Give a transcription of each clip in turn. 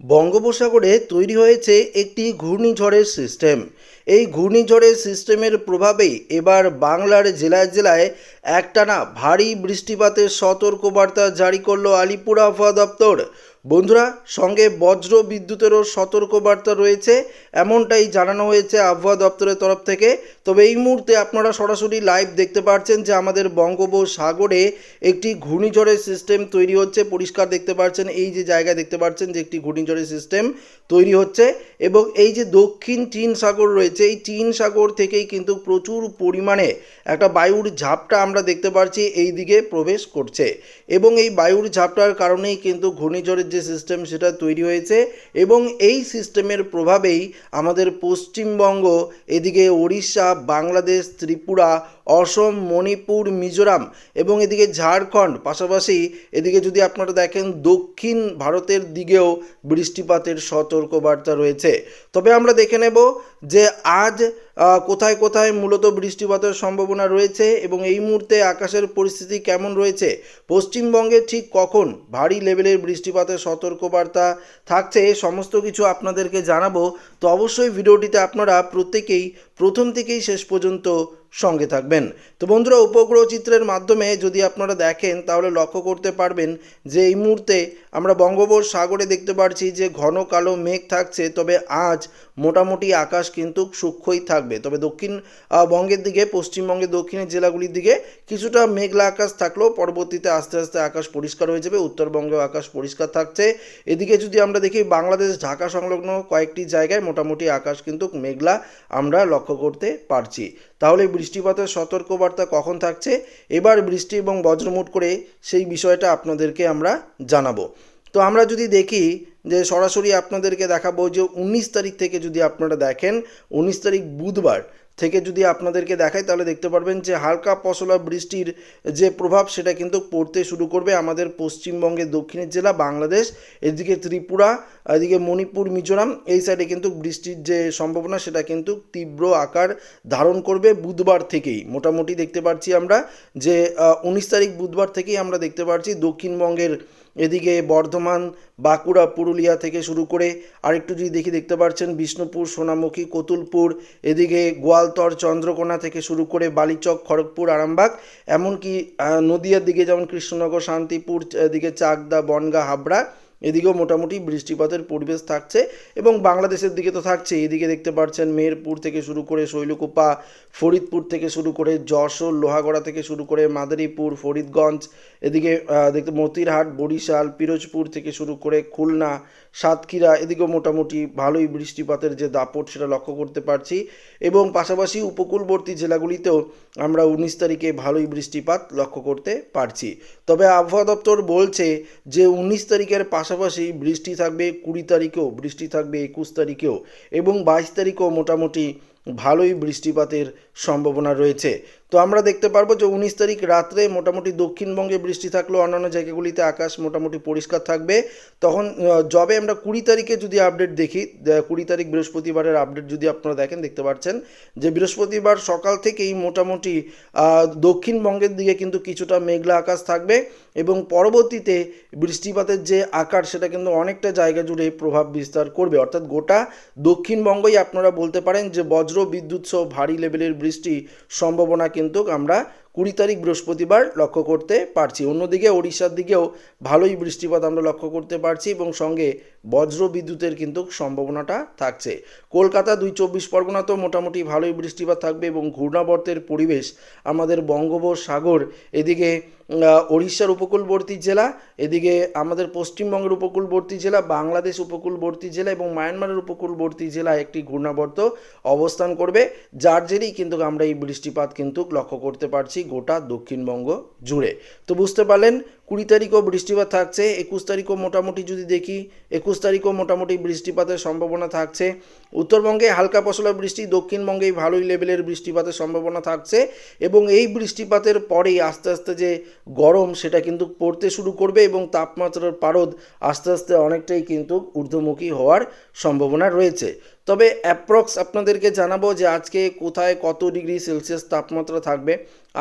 বঙ্গোপসাগরে তৈরি হয়েছে একটি ঘূর্ণিঝড়ের সিস্টেম। এই ঘূর্ণিঝড়ের সিস্টেমের প্রভাবেই এবার বাংলার জেলায় জেলায় একটানা ভারী বৃষ্টিপাতের সতর্কবার্তা জারি করল আলিপুর আবহাওয়া দপ্তর। বন্ধুরা, সঙ্গে বজ্র বিদ্যুতেরও সতর্কবার্তা রয়েছে, এমনটাই জানানো হয়েছে আবহাওয়া দপ্তরের তরফ থেকে। তবে এই মুহূর্তে আপনারা সরাসরি লাইভ দেখতে পাচ্ছেন যে আমাদের বঙ্গোপসাগরে একটি ঘূর্ণিঝড়ের সিস্টেম তৈরি হচ্ছে। পরিষ্কার দেখতে পাচ্ছেন এই যে জায়গায় দেখতে পাচ্ছেন যে একটি ঘূর্ণিঝড়ের সিস্টেম তৈরি হচ্ছে এবং এই যে দক্ষিণ চীন সাগর রয়েছে, এই চীন সাগর থেকেই কিন্তু প্রচুর পরিমাণে একটা বায়ুর ঝাপটা আমরা দেখতে পাচ্ছি এই দিকে প্রবেশ করছে এবং এই বায়ুর ঝাপটার কারণেই কিন্তু ঘূর্ণিঝড়ের যে সিস্টেম সেটা তৈরি হয়েছে এবং এই সিস্টেমের প্রভাবেই আমাদের পশ্চিমবঙ্গ, এদিকে ওড়িশা, বাংলাদেশ, ত্রিপুরা, অসম, মণিপুর, মিজোরাম এবং এদিকে ঝাড়খণ্ড, পাশাপাশি এদিকে যদি আপনারা দেখেন দক্ষিণ ভারতের দিকেও বৃষ্টিপাতের সতর্কবার্তা রয়েছে। তবে আমরা দেখে নেব যে আজ কোথায় কোথায় মূলত বৃষ্টিপাতের সম্ভাবনা রয়েছে এবং এই মুহূর্তে আকাশের পরিস্থিতি কেমন রয়েছে, পশ্চিমবঙ্গে ঠিক কখন ভারী লেভেলের বৃষ্টিপাতের সতর্কবার্তা থাকছে সমস্ত কিছু আপনাদেরকে জানাব। তো অবশ্যই ভিডিওটিতে আপনারা প্রত্যেকেই প্রথম থেকেই শেষ পর্যন্ত সঙ্গে থাকবেন। তো বন্ধুরা, উপগ্রহ চিত্রের মাধ্যমে যদি আপনারা দেখেন, তাহলে লক্ষ্য করতে পারবেন যে এই মুহূর্তে আমরা বঙ্গোপসাগরে দেখতে পারছি যে ঘন কালো মেঘ থাকছে, তবে আজ মোটামুটি আকাশ কিন্তু সূক্ষ্মই থাকবে। তবে দক্ষিণ বঙ্গের দিকে, পশ্চিমবঙ্গের দক্ষিণের জেলাগুলির দিকে কিছুটা মেঘলা আকাশ থাকলেও পরবর্তীতে আস্তে আস্তে আকাশ পরিষ্কার হয়ে যাবে উত্তরবঙ্গেও আকাশ পরিষ্কার থাকছে। এদিকে যদি আমরা দেখি বাংলাদেশ ঢাকা সংলগ্ন কয়েকটি জায়গায় মোটামুটি আকাশ কিন্তু মেঘলা। আমরা লক্ষ্য করতে পারছি। তাহলে বৃষ্টিপাতের সতর্কবার্তা কখন থাকছে? এবার বৃষ্টি এবং বজ্রমুট করে সেই বিষয়টা আপনাদেরকে আমরা জানাব। তো আমরা যদি দেখি যে সরাসরি আপনাদেরকে দেখাবো যে উনিশ তারিখ থেকে যদি আপনারা দেখেন, উনিশ তারিখ বুধবার থেকে যদি আপনাদেরকে দেখাই, তাহলে দেখতে পারবেন যে হালকা পশলা বৃষ্টির যে প্রভাব, সেটা কিন্তু পড়তে শুরু করবে আমাদের পশ্চিমবঙ্গের দক্ষিণের জেলা, বাংলাদেশ, এদিকে ত্রিপুরা, এদিকে মণিপুর, মিজোরাম, এই সাইডে কিন্তু বৃষ্টির যে সম্ভাবনা, সেটা কিন্তু তীব্র আকার ধারণ করবে বুধবার থেকেই। মোটামুটি দেখতে পাচ্ছি আমরা যে উনিশ তারিখ বুধবার থেকেই আমরা দেখতে পাচ্ছি দক্ষিণবঙ্গের এদিকে বর্ধমান, বাঁকুড়া, পুরুলিয়া থেকে শুরু করে আরেকটু যদি দেখি দেখতে পাচ্ছেন বিষ্ণুপুর, সোনামুখী, কতুলপুর, এদিকে গোয়ালতর, চন্দ্রকোনা থেকে শুরু করে বালিচক, খড়গপুর, আরামবাগ, এমনকি নদিয়ার দিকে যেমন কৃষ্ণনগর, শান্তিপুর, এদিকে চাকদা, বনগা, হাবড়া এদিকেও মোটামুটি বৃষ্টিপাতের পরিবেশ থাকছে এবং বাংলাদেশের দিকে তো থাকছে। এদিকে দেখতে পাচ্ছেন মেহেরপুর থেকে শুরু করে শৈলকুপা, ফরিদপুর থেকে শুরু করে যশোর, লোহাগড়া থেকে শুরু করে মাদারীপুর, ফরিদগঞ্জ, এদিকে দেখতে মতিরহাট, বরিশাল, পিরোজপুর থেকে শুরু করে খুলনা, সাতক্ষীরা, এদিকেও মোটামুটি ভালোই বৃষ্টিপাতের যে দাপট সেটা লক্ষ্য করতে পারছি। এবং পাশাপাশি উপকূলবর্তী জেলাগুলিতেও আমরা উনিশ তারিখে ভালোই বৃষ্টিপাত লক্ষ্য করতে পারছি। তবে আবহাওয়া দপ্তর বলছে যে উনিশ তারিখের পাশাপাশি বৃষ্টি থাকবে কুড়ি তারিখেও, বৃষ্টি থাকবে একুশ তারিখেও এবং বাইশ তারিখেও মোটামুটি ভালোই বৃষ্টিপাতের সম্ভাবনা রয়েছে। তো আমরা দেখতে পারব যে উনিশ তারিখ রাত্রে মোটামুটি দক্ষিণবঙ্গে বৃষ্টি থাকলেও অন্যান্য জায়গাগুলিতে আকাশ মোটামুটি পরিষ্কার থাকবে। তখন যবে আমরা কুড়ি তারিখে যদি আপডেট দেখি কুড়ি তারিখ বৃহস্পতিবারের আপডেট যদি আপনারা দেখেন, দেখতে পাচ্ছেন যে বৃহস্পতিবার সকাল থেকেই মোটামুটি দক্ষিণবঙ্গের দিকে কিন্তু কিছুটা মেঘলা আকাশ থাকবে এবং পরবর্তীতে বৃষ্টিপাতের যে আকার, সেটা কিন্তু অনেকটা জায়গা জুড়ে প্রভাব বিস্তার করবে। অর্থাৎ গোটা দক্ষিণবঙ্গই আপনারা বলতে পারেন যে বজ্র বিদ্যুৎ সহ ভারী লেভেলের বৃষ্টি সম্ভাবনা কিন্তু আমরা কুড়ি তারিখ বৃহস্পতিবার লক্ষ্য করতে পারছি। অন্যদিকে ওড়িশার দিকেও ভালোই বৃষ্টিপাত আমরা লক্ষ্য করতে পারছি এবং সঙ্গে বজ্র বিদ্যুতের কিন্তু সম্ভাবনাটা থাকছে। কলকাতা দুই চব্বিশ পরগনা তো মোটামুটি ভালোই বৃষ্টিপাত থাকবে এবং ঘূর্ণাবর্তের পরিবেশ আমাদের বঙ্গোপসাগর, এদিকে ওড়িশার উপকূলবর্তী জেলা, এদিকে আমাদের পশ্চিমবঙ্গের উপকূলবর্তী জেলা, বাংলাদেশ উপকূলবর্তী জেলা এবং মায়ানমারের উপকূলবর্তী জেলায় একটি ঘূর্ণাবর্ত অবস্থান করবে, যার জেরেই কিন্তু আমরা এই বৃষ্টিপাত কিন্তু লক্ষ্য করতে পারছি। গোটা দক্ষিণবঙ্গ জুড়ে। তো বুঝতে পারলেন, কুড়ি তারিখও বৃষ্টিপাত থাকছে, একুশ তারিখও মোটামুটি যদি দেখি, একুশ তারিখও মোটামুটি বৃষ্টিপাতের সম্ভাবনা থাকছে। উত্তরবঙ্গে হালকা পশলা বৃষ্টি, দক্ষিণবঙ্গেই ভালোই লেভেলের বৃষ্টিপাতের সম্ভাবনা থাকছে এবং এই বৃষ্টিপাতের পরেই আস্তে আস্তে যে গরম, সেটা কিন্তু পড়তে শুরু করবে এবং তাপমাত্রার পারদ আস্তে আস্তে অনেকটাই কিন্তু ঊর্ধ্বমুখী হওয়ার সম্ভাবনা রয়েছে। তবে অ্যাপ্রক্স আপনাদেরকে জানাব যে আজকে কোথায় কত ডিগ্রি সেলসিয়াস তাপমাত্রা থাকবে।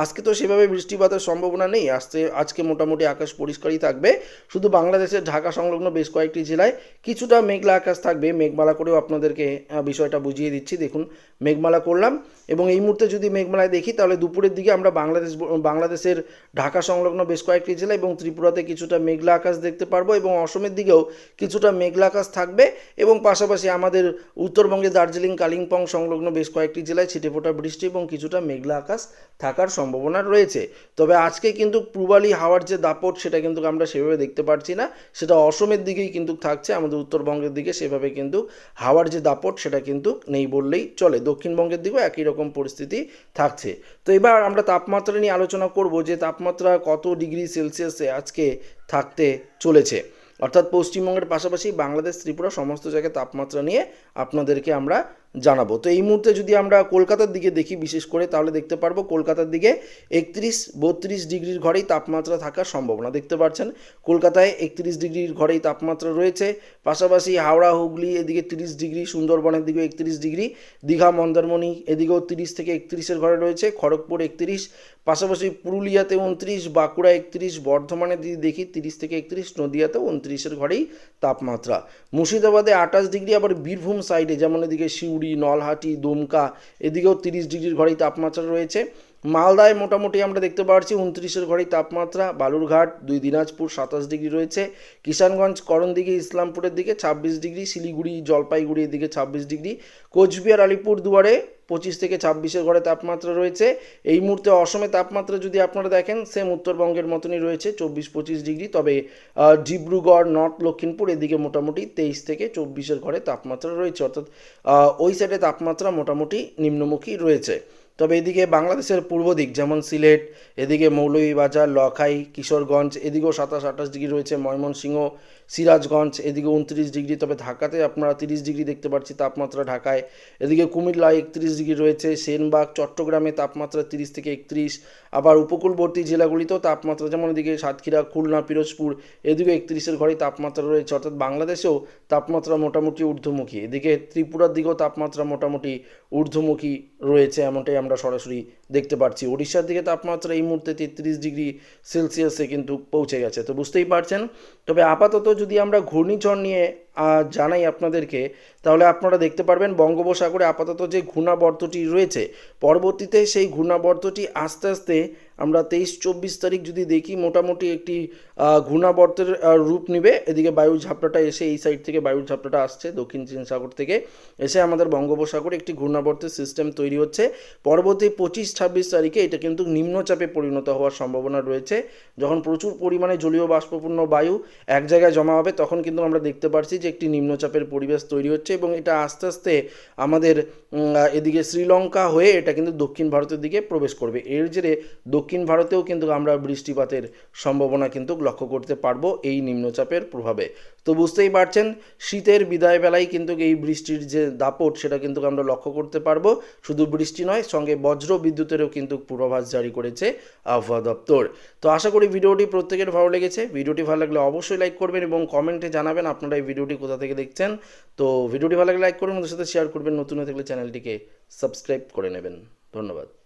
আজকে তো সেভাবে বৃষ্টিপাতের সম্ভাবনা নেই, আজকে আজকে মোটামুটি আকাশ পরিষ্কারই থাকবে। শুধু বাংলাদেশের ঢাকা সংলগ্ন বেশ কয়েকটি জেলায় কিছুটা মেঘলা আকাশ থাকবে। মেঘমালা করেও আপনাদেরকে বিষয়টা বুঝিয়ে দিচ্ছি। দেখুন, মেঘমালা করলাম। এবং এই মুহূর্তে যদি মেঘমালায় দেখি, তাহলে দুপুরের দিকে আমরা বাংলাদেশ, বাংলাদেশের ঢাকা সংলগ্ন বেশ কয়েকটি জেলা এবং ত্রিপুরাতে কিছুটা মেঘলা আকাশ দেখতে পারব এবং অসমের দিকেও কিছুটা মেঘলা আকাশ থাকবে এবং পাশাপাশি আমাদের উত্তরবঙ্গে দার্জিলিং, কালিম্পং সংলগ্ন বেশ কয়েকটি জেলায় ছিটেফোঁটা বৃষ্টি এবং কিছুটা মেঘলা আকাশ থাকার সম্ভাবনা রয়েছে। তবে আজকে কিন্তু পূর্বালি হাওয়ার যে দাপট, সেটা কিন্তু আমরা সেভাবে দেখতে পাচ্ছি না। সেটা অসমের দিকেই কিন্তু থাকছে, আমাদের উত্তরবঙ্গের দিকে সেভাবে কিন্তু হাওয়ার যে দাপট, সেটা কিন্তু নেই বললেই চলে। দক্ষিণবঙ্গের দিকেও একই রকম পরিস্থিতি থাকছে। তো এবার আমরা তাপমাত্রা নিয়ে আলোচনা করব যে তাপমাত্রা কত ডিগ্রি সেলসিয়াসে আজকে থাকতে চলেছে। অর্থাৎ পশ্চিমবঙ্গের পাশাপাশি বাংলাদেশ, ত্রিপুরা সমস্ত জায়গায় তাপমাত্রা নিয়ে আপনাদেরকে আমরা জানাব। তো এই মুহূর্তে যদি আমরা কলকাতার দিকে দেখি বিশেষ করে, তাহলে দেখতে পারব কলকাতার দিকে একত্রিশ, বত্রিশ ডিগ্রির ঘরেই তাপমাত্রা থাকার সম্ভাবনা। দেখতে পাচ্ছেন কলকাতায় একত্রিশ ডিগ্রির ঘরেই তাপমাত্রা রয়েছে। পাশাপাশি হাওড়া, হুগলি এদিকে তিরিশ ডিগ্রি, সুন্দরবনের দিকেও একত্রিশ ডিগ্রি, দীঘা, মন্দারমণি এদিকেও তিরিশ থেকে একত্রিশের ঘরে রয়েছে, খড়গপুর একত্রিশ, পাশাপাশি পুরুলিয়াতে উনত্রিশ, বাঁকুড়া একত্রিশ বর্ধমানে যদি দেখি তিরিশ থেকে একত্রিশ, নদিয়াতেও উনত্রিশের ঘরেই তাপমাত্রা। মুর্শিদাবাদে আঠাশ ডিগ্রি, আবার বীরভূম সাইডে যেমন এদিকে সিউড়ি নলহাটি দুমকা এদিকেও তিরিশ ডিগ্রির ঘরেই তাপমাত্রা রয়েছে। মালদায় মোটামুটি আমরা দেখতে পাচ্ছি উনত্রিশের ঘরেই তাপমাত্রা, বালুরঘাট দুই, দিনাজপুর সাতাশ ডিগ্রি রয়েছে, কিষানগঞ্জ করণদিঘি ইসলামপুরের দিকে ছাব্বিশ ডিগ্রি, শিলিগুড়ি জলপাইগুড়ি এদিকে ছাব্বিশ ডিগ্রি, কোচবিহার আলিপুর দুয়ারে পঁচিশ থেকে ছাব্বিশের ঘরে তাপমাত্রা রয়েছে। এই মুহূর্তে অসমে তাপমাত্রা যদি আপনারা দেখেন সেম উত্তরবঙ্গের মতনই রয়েছে, চব্বিশ পঁচিশ ডিগ্রি, তবে ডিব্রুগড়, নর্থ লক্ষিমপুর এদিকে মোটামুটি তেইশ থেকে চব্বিশের ঘরে তাপমাত্রা রয়েছে, অর্থাৎ ওই সাইডে তাপমাত্রা মোটামুটি নিম্নমুখী রয়েছে। তবে এদিকে বাংলাদেশের পূর্ব দিক, যেমন সিলেট, এদিকে মৌলভীবাজার, লখাই, কিশোরগঞ্জ, এদিকেও সাতাশ আঠাশ ডিগ্রি রয়েছে, ময়মনসিংহ, সিরাজগঞ্জ, এদিকে উনত্রিশ ডিগ্রি, তবে ঢাকাতে আপনারা তিরিশ ডিগ্রি দেখতে পাচ্ছি তাপমাত্রা ঢাকায়। এদিকে কুমিল্লা একত্রিশ ডিগ্রি রয়েছে, সেনবাগ, চট্টগ্রামে তাপমাত্রা তিরিশ থেকে একত্রিশ। আবার উপকূলবর্তী জেলাগুলিতেও তাপমাত্রা, যেমন এদিকে সাতক্ষীরা, খুলনা, পিরোজপুর, এদিকে একত্রিশের ঘরেই তাপমাত্রা রয়েছে, অর্থাৎ বাংলাদেশেও তাপমাত্রা মোটামুটি ঊর্ধ্বমুখী। এদিকে ত্রিপুরার দিকেও তাপমাত্রা মোটামুটি ঊর্ধ্বমুখী রয়েছে, এমনটাই আমরা সরাসরি দেখতে পাচ্ছি ওড়িশার দিকে তাপমাত্রা এই মুহূর্তে তেত্রিশ ডিগ্রি সেলসিয়াসে কিন্তু পৌঁছে গেছে। তো বুঝতেই পারছেন? তবে আপাতত যদি আমরা ঘূর্ণিঝড় নিয়ে জানাই আপনাদেরকে, তাহলে আপনারা দেখতে পারবেন বঙ্গোপসাগরে আপাতত যে ঘূর্ণাবর্তটি রয়েছে, পরবর্তীতে সেই ঘূর্ণাবর্তটি আস্তে আস্তে আমরা তেইশ চব্বিশ তারিখ যদি দেখি মোটামুটি একটি ঘূর্ণাবর্তের রূপ নেবে। এদিকে বায়ুর ঝাপটাটা এসে এই সাইড থেকে বায়ুর ঝাপটাটা আসছে, দক্ষিণ চীন সাগর থেকে। এসে আমাদের বঙ্গোপসাগরে একটি ঘূর্ণাবর্তের সিস্টেম তৈরি হচ্ছে। পরবর্তী পঁচিশ ছাব্বিশ তারিখে এটা কিন্তু নিম্নচাপে পরিণত হওয়ার সম্ভাবনা রয়েছে। যখন প্রচুর পরিমাণে জলীয় বাষ্পপূর্ণ বায়ু এক জায়গায় জমা হবে, তখন কিন্তু আমরা দেখতে পাচ্ছি যে একটি নিম্নচাপের পরিবেশ তৈরি হচ্ছে এবং এটা আস্তে আস্তে আমাদের এদিকে শ্রীলঙ্কা হয়ে এটা কিন্তু দক্ষিণ ভারতের দিকে প্রবেশ করবে। এর জেরে দক্ষিণ ভারতেও কিন্তু আমরা বৃষ্টিপাতের সম্ভাবনা কিন্তু লক্ষ্য করতে পারব এই নিম্নচাপের প্রভাবে। তো বুঝতেই পারছেন, শীতের বিদায় বেলায় কিন্তু এই বৃষ্টির যে দাপট, সেটা কিন্তু আমরা লক্ষ্য করতে পারব। শুধু বৃষ্টি নয়, সঙ্গে বজ্র বিদ্যুতেরও কিন্তু পূর্বাভাস জারি করেছে আবহাওয়া দপ্তর। তো আশা করি ভিডিওটি প্রত্যেকের ভালো লেগেছে। ভিডিওটি ভালো লাগলে অবশ্যই লাইক করবেন এবং কমেন্টে জানাবেন আপনারা এই ভিডিওটি কোথা থেকে দেখছেন। তো ভিডিওটি ভালো লাগলে লাইক করবেন ওদের সাথে শেয়ার করবেন, নতুন হয়ে থাকলে চ্যানেলটিকে সাবস্ক্রাইব করে নেবেন। ধন্যবাদ।